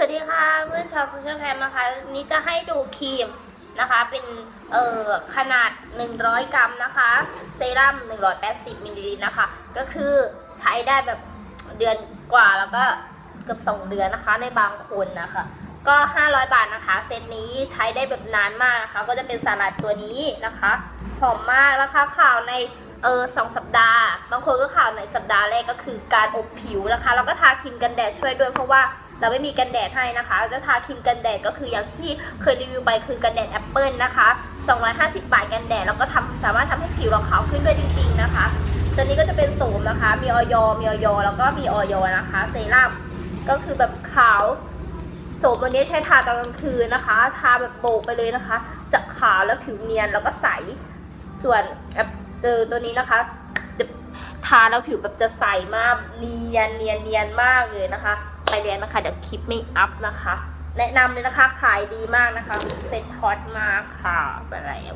สวัสดีค่ะเพื่อนชาวโซเชียลแคมนะคะนนี้จะให้ดูครีมนะคะ เป็นเอ่อขนาด 100 กรัมนะคะ เซรั่ม 180มิลลิลิตรนะคะ ก็คือใช้ได้แบบเดือนกว่าแล้วก็เกือบ 2 เดือนนะคะในบางคนนะคะ ก็ 500 บาทนะคะ เซตนี้ใช้ได้แบบนานมากนะคะ ก็จะเป็นสลัดตัวนี้นะคะหอมมากราคาข่าวในเออสองสัปดาห์ บางคนก็ข่าวในสัปดาห์แรกก็คือการอบผิวนะคะ แล้วก็ทาครีมกันแดดช่วยด้วยเพราะว่า เราไม่มีกันแดดให้นะคะจะทาครีมกันแดดก็คืออย่างที่เคยรีวิวไปคือกันแดดแอปเปิลนะคะ 250 บาทกันแดดแล้วก็ทำสามารถทำให้ผิวเราขาวขึ้นด้วยจริง ๆนะคะ ตัวนี้ก็จะเป็นโสมนะคะ มีออยมีออยแล้วก็มีออยนะคะ เซรั่มก็คือแบบขาวโสมตัวนี้ใช้ทาตอนกลางคืนนะคะ ทาแบบโบกไปเลยนะคะ จะขาวแล้วผิวเนียนแล้วก็ใส ส่วนแอปเตอร์ตัวนี้นะคะจะทาแล้วผิวแบบจะใสมากเนียนเนียนเนียนมากเลยนะคะ ไปเรียนนะคะ เดี๋ยวคลิปไม่อัพนะคะ แนะนำเลยนะคะขายดีมากนะคะ เซ็ตฮอตมากค่ะไปแล้ว